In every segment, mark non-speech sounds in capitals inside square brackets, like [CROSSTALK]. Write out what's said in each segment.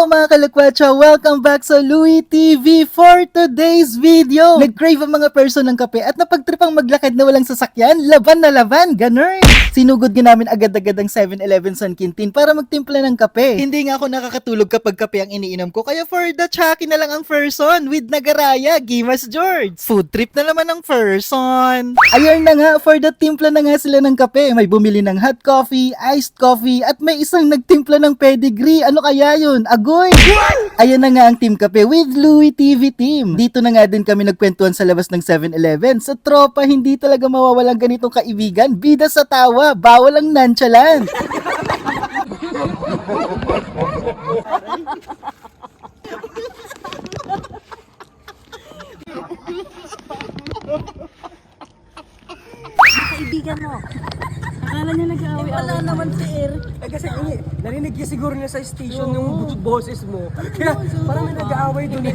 Hello mga kalakwatsa! Welcome back sa Louie TV for today's video! Nag-crave ang mga person ng kape at napagtripang maglakad na walang sasakyan, laban na laban, ganun! Sinugod nga namin agad-agad ang 7-Eleven San Quintin para magtimpla ng kape. Hindi nga ako nakakatulog kapag kape ang iniinom ko, kaya for the chucky na lang ang person with Nagaraya, Gimas George. Food trip na naman ang person. Ayun na nga, for the timpla na nga sila ng kape. May bumili ng hot coffee, iced coffee, at may isang nagtimpla ng pedigree. Ano kaya yun? Agoy! Ayun na nga ang Team Kape with Louie TV Team. Dito na nga din kami nagkwentuhan sa labas ng 7-Eleven. Sa tropa, hindi talaga mawawalang ganitong kaibigan. Bida sa tawa, bawal ang nonchalant. kaibigan mo. Akala niya nag-aaway Wala naman si Eric. Eh kasi eh, narinig niya siguro niya sa station yung boses mo. Kaya parang may nag-aaway doon. eh.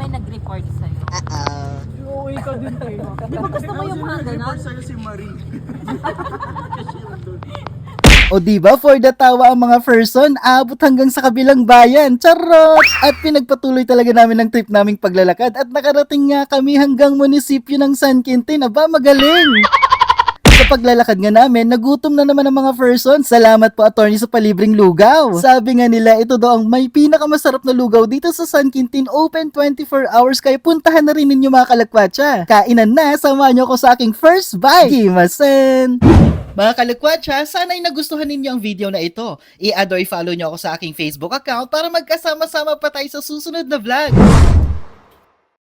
May nag-report sa'yo. Uuwi ka din tayo. Di ba gusto mo yung mga [LAUGHS] ganon? O di ba for the tawa ang mga person, abot hanggang sa kabilang bayan. Charot! At pinagpatuloy talaga namin ng trip naming paglalakad at nakarating nga kami hanggang munisipyo ng San Quintin. Aba, magaling! Sa paglalakad nga namin, nagutom na naman ang mga person. Salamat po attorney sa palibreng lugaw. Sabi nga nila, ito daw ang may pinakamasarap na lugaw dito sa San Quintin. Open 24 hours kaya puntahan na rin ninyo mga kalagwatsa. Kainan na, samahan nyo ako sa aking first bite. Gimasen! Mga kalakwatsa, sana'y nagustuhan ninyo ang video na ito. I-add or i-follow nyo ako sa aking Facebook account para magkasama-sama pa tayo sa susunod na vlog.